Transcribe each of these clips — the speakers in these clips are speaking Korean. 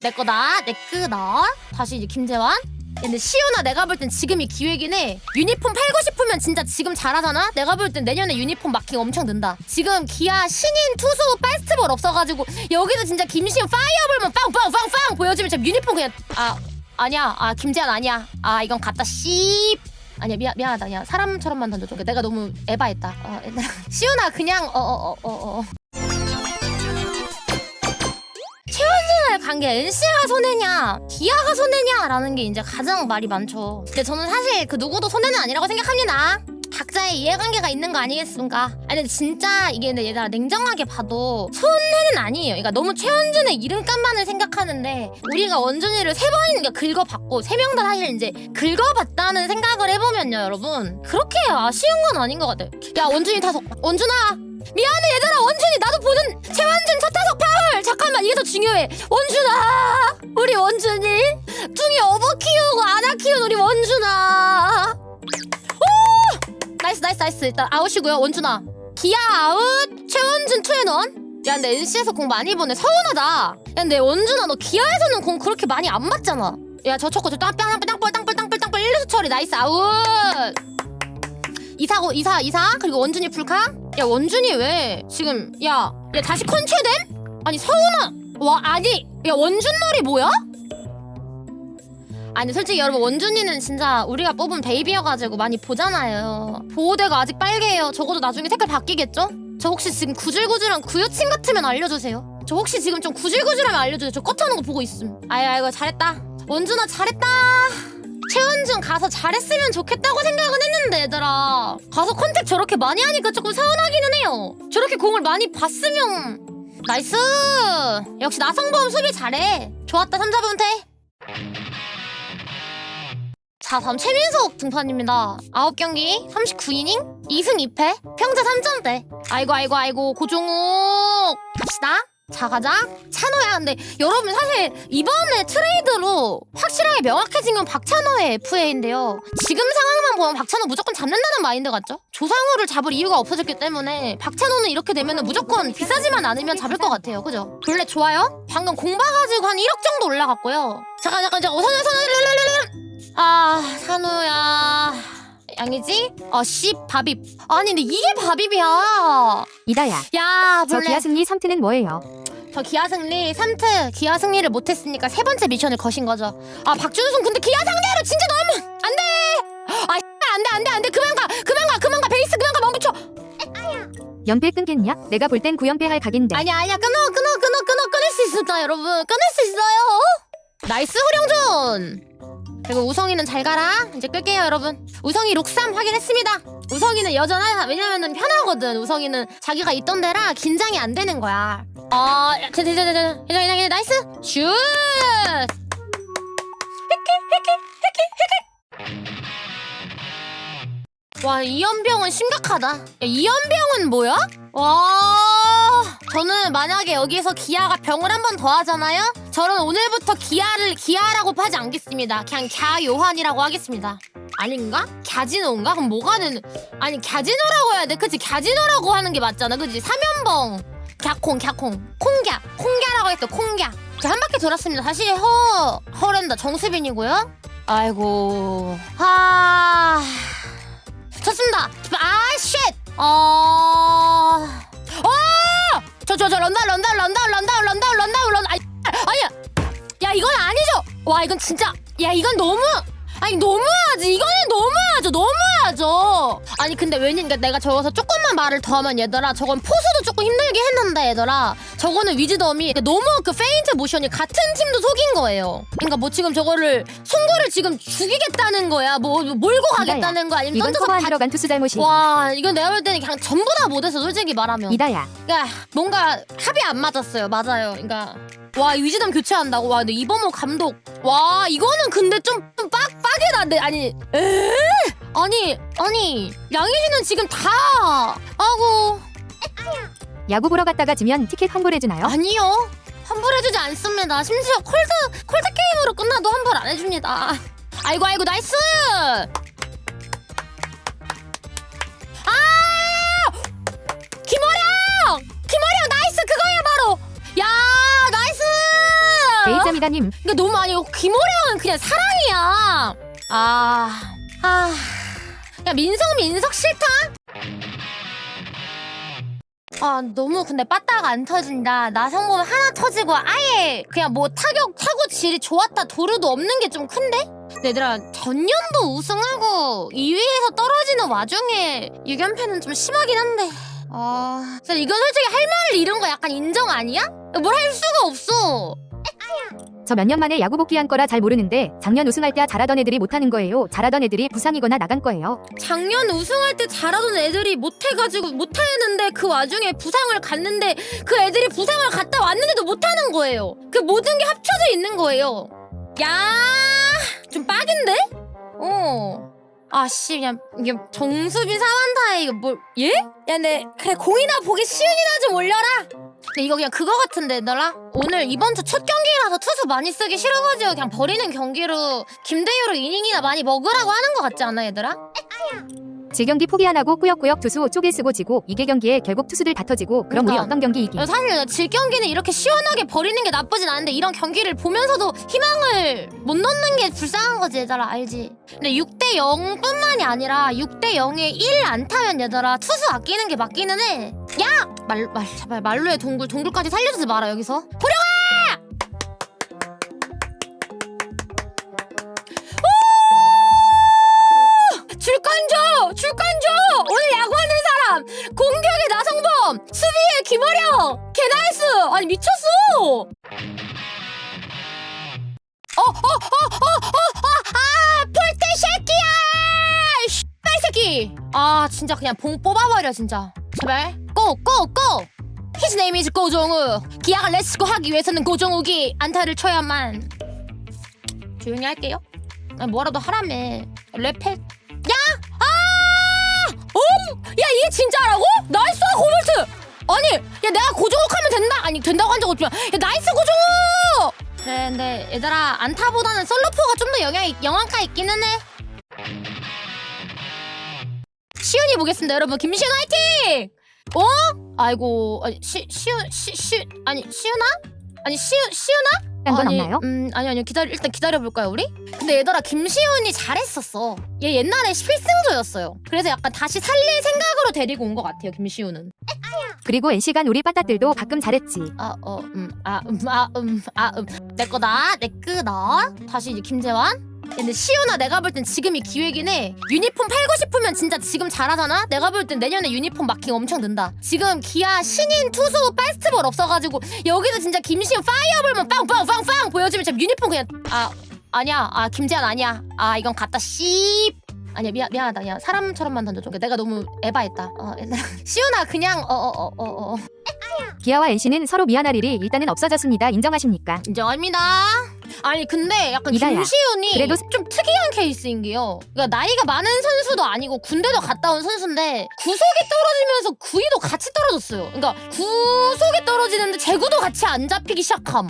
내 거다. 내 끄다 다시 이제 김재환. 야, 근데 시우나 내가 볼 땐 지금이 기회긴 해. 유니폼 팔고 싶으면 진짜 지금 잘하잖아? 내가 볼 땐 내년에 유니폼 마킹 엄청 는다. 지금 기아 신인 투수 페스티벌 없어가지고 여기서 진짜 김시우 파이어볼만 빵빵빵빵 보여주면 진짜 유니폼 그냥 아 아니야. 아 김재환 아니야. 아 이건 갔다 씨. 아니야 미안 미안하다. 그냥 사람처럼만 던져줘. 내가 너무 에바했다. 어. 시우나 그냥 어 어 어 어 어 간 게 NC가 손해냐 기아가 손해냐라는 게 이제 가장 말이 많죠. 근데 저는 사실 그 누구도 손해는 아니라고 생각합니다. 각자의 이해관계가 있는 거 아니겠습니까? 아니 근데 진짜 이게 근데 얘들아 냉정하게 봐도 손해는 아니에요. 그러니까 너무 최원준의 이름값만을 생각하는데 우리가 원준이를 세 번이나 긁어봤고 세 명 다 사실 이제 긁어봤다는 생각을 해보면요 여러분. 그렇게 아쉬운 건 아닌 것 같아요. 야 원준이 타석. 원준아 미안해 얘들아 원준이 나도 보는 최원준 첫 타석 파울 잠깐만 이게 더 중요해 원준아 우리 원준이 뚱이 어버 키우고 아나 키운 우리 원준아 오 나이스 나이스 나이스 일단 아웃이고요 원준아 기아 아웃 최원준 투앤원 야 근데 NC에서 공 많이 보내 서운하다 야 근데 원준아 너 기아에서는 공 그렇게 많이 안 맞잖아 야 저 초코 저 땅땅 땅볼 땅볼 땅볼 땅볼 1루수 처리 나이스 아웃 이사고 이사 이사 그리고 원준이 풀카 야 원준이 왜 지금 야, 야 다시 컨체됨? 아니 서운아! 와 아니 야 원준 놀이 뭐야? 아니 솔직히 여러분 원준이는 진짜 우리가 뽑은 베이비여가지고 많이 보잖아요. 보호대가 아직 빨개요. 적어도 나중에 색깔 바뀌겠죠? 저 혹시 지금 구질구질한 구여친 같으면 알려주세요. 저 혹시 지금 좀 구질구질하면 알려주세요. 저 컷하는 거 보고 있음. 아유 아이고 잘했다. 원준아 잘했다 최원준 가서 잘했으면 좋겠다고 생각은 했는데 얘들아 가서 컨택 저렇게 많이 하니까 조금 서운하기는 해요 저렇게 공을 많이 봤으면 나이스 역시 나성범 수비 잘해 좋았다 3, 4분 태 자, 다음 최민석 등판입니다. 9경기, 39이닝, 2승 2패, 평자 3점대. 아이고, 아이고, 아이고, 고종욱. 갑시다. 자, 가자. 찬호야. 근데 여러분, 사실 이번에 트레이드로 확실하게 명확해진 건 박찬호의 FA인데요. 지금 상황만 보면 박찬호 무조건 잡는다는 마인드 같죠? 조상우를 잡을 이유가 없어졌기 때문에 박찬호는 이렇게 되면 무조건 비싸지만 않으면 잡을 것 같아요. 그죠? 원래 좋아요? 방금 공 봐가지고 한 1억 정도 올라갔고요. 잠깐, 잠깐, 잠깐. 선우, 선우, 선우, 아 산우야 양이지? 어씨 바빕 아니 근데 이게 바빕이야. 이다야. 야저 원래. 기아 승리 3트는 뭐예요? 저 기아 승리 3트. 기아 승리를 못했으니까 세 번째 미션을 거신 거죠. 아 박준순 근데 기아 상대로 진짜 너무 안돼! 아 안돼 안돼 안돼. 그만 가 그만 가 그만 가. 베이스 그만 가 멈춰. 연패 끊겠냐? 내가 볼 땐 구연패 할 각인데. 아니야 아니야. 끊어 끊어 끊어 끊어. 끊을 수 있습니다 여러분. 끊을 수 있어요. 나이스 후령존 그리고 우성이는 잘 가라. 이제 끌게요 여러분. 우성이 록삼 확인했습니다. 우성이는 여전하다 왜냐면은 편하거든. 우성이는 자기가 있던 데라 긴장이 안 되는 거야. 아 자자자자자. 그냥 그냥 그냥 나이스. 슛 와 이연병은 심각하다. 야, 이연병은 뭐야? 와 저는 만약에 여기서 기아가 병을 한 번 더 하잖아요. 저는 오늘부터 기아를 기아라고 하지 않겠습니다. 그냥 갸요한이라고 하겠습니다. 아닌가? 갸지노인가? 그럼 뭐가 되는? 아니 갸지노라고 해야 돼. 그치? 갸지노라고 하는 게 맞잖아. 그치? 사면봉. 갸콩 갸콩 콩갸 콩갸라고 했어 콩갸 자, 한 바퀴 돌았습니다 다시 허 허랜다 정수빈이고요 아이고 아 와, 이건 진짜. 야, 이건 너무. 아니, 너무하지. 이거는 너무하죠. 너무하죠. 아니, 근데 왜냐니까 내가 저기서 조금만 말을 더 하면 얘들아, 저건 포수도 조금 힘들게 했는데, 얘들아. 저거는 위즈덤이 너무 그 페인트 모션이 같은 팀도 속인 거예요. 그러니까 뭐 지금 저거를 송구를 지금 죽이겠다는 거야. 뭐 몰고 가겠다는 거 아니면 이건 던져서 커버안 다 들어간 투수 잘못이. 와 이건 내가 볼 때는 그냥 전부 다 못해서 솔직히 말하면 이다야. 그러니까 뭔가 합이 안 맞았어요 맞아요 그러니까 와 위즈덤 교체한다고? 와 근데 이범호 감독. 와 이거는 근데 좀빡 빡이다. 네 아니 에? 아니 아니 양희진은 지금 다 아고. 야구 보러 갔다가 지면 티켓 환불해주나요? 아니요. 환불해주지 않습니다. 심지어 콜드 콜드 게임으로 끝나도 환불 안 해줍니다. 아이고 아이고 나이스 미다님 이게 너무 아니 김호령은 그냥 사랑이야. 아, 아, 야 민성 민석 싫다. 아 너무 근데 빠따가 안 터진다. 나성범 하나 터지고 아예 그냥 뭐 타격 타구 질이 좋았다 도루도 없는 게 좀 큰데? 얘들아 전년도 우승하고 2위에서 떨어지는 와중에 6연패는 좀 심하긴 한데. 아, 진짜 이건 솔직히 할 말을 잃은 거 약간 인정 아니야? 뭘 할 수가 없어. 저 몇 년 만에 야구 복귀한 거라 잘 모르는데 작년 우승할 때 잘하던 애들이 못하는 거예요. 잘하던 애들이 부상이거나 나간 거예요. 작년 우승할 때 잘하던 애들이 못해가지고 못하는데 그 와중에 부상을 갔는데 그 애들이 부상을 갔다 왔는데도 못하는 거예요. 그 모든 게 합쳐져 있는 거예요. 야, 좀 빡인데? 어. 아씨 그냥 이게 정수빈 사만타에 이거 뭘 예? 야, 네 그래 공이나 보기 쉬운이나 좀 올려라. 근데 이거 그냥 그거 같은데 얘들아 오늘 이번 주 첫 경기라서 투수 많이 쓰기 싫어가지고 그냥 버리는 경기로 김대유로 이닝이나 많이 먹으라고 하는 거 같지 않아 얘들아? 질경기 포기 안 하고 꾸역꾸역 투수 쪼개 쓰고 지고 이게 경기에 결국 투수들 다 터지고 그럼 우리 그러니까. 어떤 경기 이기? 사실 질 경기는 이렇게 시원하게 버리는 게 나쁘진 않은데 이런 경기를 보면서도 희망을 못 넣는 게 불쌍한 거지 얘들아 알지? 근데 6대 0뿐만이 아니라 6대 0에 1 안타면 얘들아 투수 아끼는 게 맞기는 해. 야! 말, 말, 제발 말로의 동굴, 동굴까지 살려주지 마라 여기서. 호령아! 오! 줄건 줘! 줄건 줘! 오늘 야구하는 사람! 공격의 나성범! 수비의 김어령! 개나이스! 아니 미쳤어! 어, 어, 어, 어, 어, 어, 아! 폴대 새끼야! 씨발 새끼! 아, 진짜 그냥 봉 뽑아버려, 진짜. 제발. 고, 고, 고! His name is 고정우. 기아가 렛츠고 하기 위해서는 고정욱이 안타를 쳐야만. 조용히 할게요. 아니, 뭐라도 하라며. 랩해. 야! 아! 옴! 야, 이게 진짜라고? 나이스, 고볼트! 아니, 야, 내가 고정욱 하면 된다? 아니, 된다고 한 적 없지만. 야, 나이스, 고정욱! 그래, 근데 얘들아, 안타보다는 솔로포가 좀 더 영향, 영향가 있기는 해. 시윤이 보겠습니다, 여러분. 김시윤 화이팅! 어? 아이고, 아니, 시, 시, 시, 아니, 시윤아? 아니, 시윤, 시윤아? 딴건 아니, 없나요? 음, 아니, 아니, 기다려, 일단 기다려 볼까요, 우리? 근데 얘들아, 김시윤이 잘했었어. 얘 옛날에 필승조였어요. 그래서 약간 다시 살릴 생각으로 데리고 온 것 같아요, 김시윤은. 그리고 NC간 우리 빠따들도 가끔 잘했지. 아, 어, 음, 아, 음, 아, 음, 아, 음. 내 거다, 내 끄다. 다시 이제 김재환. 야, 근데 시윤아 내가 볼 땐 지금이 기회긴 해. 유니폼 팔고 싶으면 진짜 지금 잘하잖아? 내가 볼 땐 내년에 유니폼 마킹 엄청 는다. 지금 기아 신인 투수 페스티벌 없어가지고 여기서 진짜 김시윤 파이어볼만 빵빵빵빵 보여주면 진짜 유니폼 그냥 아 아니야 아 김재환 아니야 아 이건 갔다 씨 아니야 미안 미안하다 그냥 사람처럼만 던져줘 내가 너무 에바했다 어 시윤아 그냥 어 어 어 어어 기아와 NC는 서로 미안할 일이 일단은 없어졌습니다. 인정하십니까? 인정합니다. 아니 근데 약간 이다야. 김시윤이 그래도 좀 특이한 케이스인 게요. 그러니까 나이가 많은 선수도 아니고 군대도 갔다 온 선수인데 구속이 떨어지면서 구위도 같이 떨어졌어요. 그러니까 구속이 떨어지는데 제구도 같이 안 잡히기 시작함.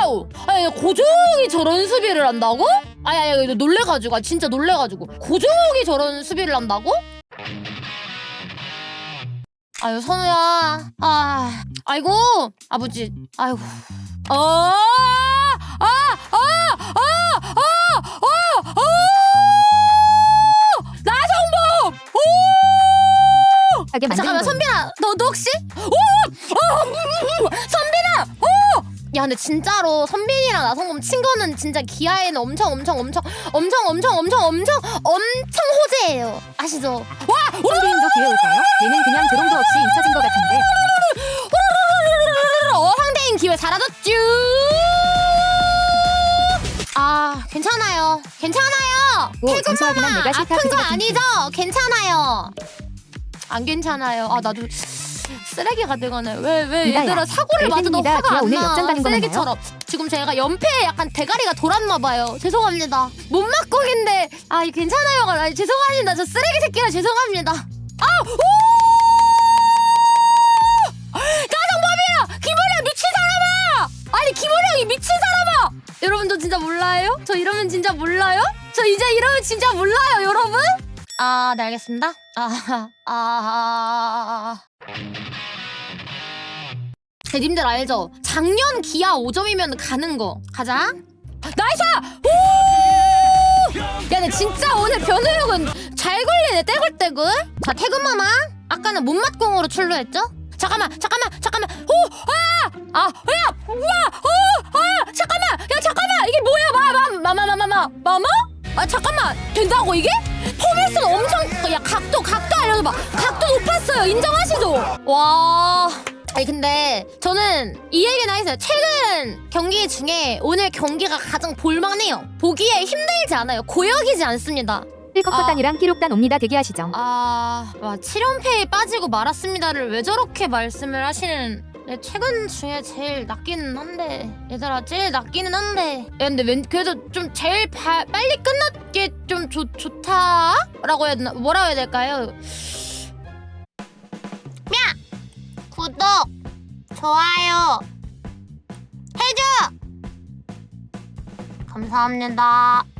와우! 아니 고종이 저런 수비를 한다고? 아니 아니 놀래가지고 아, 진짜 놀래가지고 고종이 저런 수비를 한다고? 아유 선우야 아 아이고 아버지 아이고 어, 오! 하게 아, 만드는 잠깐만, 거. 선빈아, 너, 너 혹시? 오! 어! 선빈아! 오! 야, 근데 진짜로 선빈이랑 나성범 친 거는 진짜 기아에는 엄청, 엄청, 엄청, 엄청, 엄청, 엄청, 엄청, 엄청 호재예요. 아시죠? 와! 선비인도 기회 올까요? 얘는 그냥 조롱도 없이 잊혀진 것 같은데. 어, 상대인 기회 사라졌쥬. 아, 괜찮아요. 괜찮아요. 오, 내가 싫다, 아픈 거 아니죠? 괜찮아요. 안 괜찮아요. 아, 나도 쓰레기가 되거네. 왜, 왜 이다야, 얘들아 사고를 맞아도. 화가 안 오늘 나. 역전당한 거 쓰레기처럼. 지금 제가 연패에 약간 대가리가 돌았나 봐요. 죄송합니다. 못 맞고 긴데. 아, 괜찮아요. 아, 죄송합니다. 저 쓰레기 새끼라 죄송합니다. 아, 오! 나성범이야! 김호령 미친 사람아! 아니 김호령이 미친 사람아! 여러분도 진짜 몰라요? 저 이러면 진짜 몰라요? 저 이제 이러면 진짜 몰라요, 여러분? 아, 네 알겠습니다. 아, 아, 아. 님들 알죠? 작년 기아 5점이면 가는 거 가자 나이스! 오! 야 근데 진짜 오늘 변우형은 잘 걸리네 떼굴떼굴 자 태근마마 아까는 못맛공으로 출루했죠? 잠깐만 잠깐만 잠깐만 오! 아! 아! 야! 우와! 오! 아! 잠깐만! 야 잠깐만! 이게 뭐야 마 마 마 마 마 마 마 마마? 아 잠깐만 된다고 이게? 포메스는 엄청 야 각도 각도 알려줘봐. 각도 높았어요. 인정하시죠? 와. 아니 근데 저는 이 얘기는 하겠어요 최근 경기 중에 오늘 경기가 가장 볼만해요. 보기에 힘들지 않아요. 고역이지 않습니다. 1컵 아. 단이랑 기록단 옵니다. 대기하시죠. 아, 와 7연패에 빠지고 말았습니다를 왜 저렇게 말씀을 하시는 네, 최근 중에 제일 낫기는 한데 얘들아 제일 낫기는 한데. 야, 근데 웬, 그래도 좀 제일 바, 빨리 끝났게 좀 좋, 좋다라고 해야 되나 뭐라고 해야 될까요? 야! 구독! 좋아요! 해줘! 감사합니다.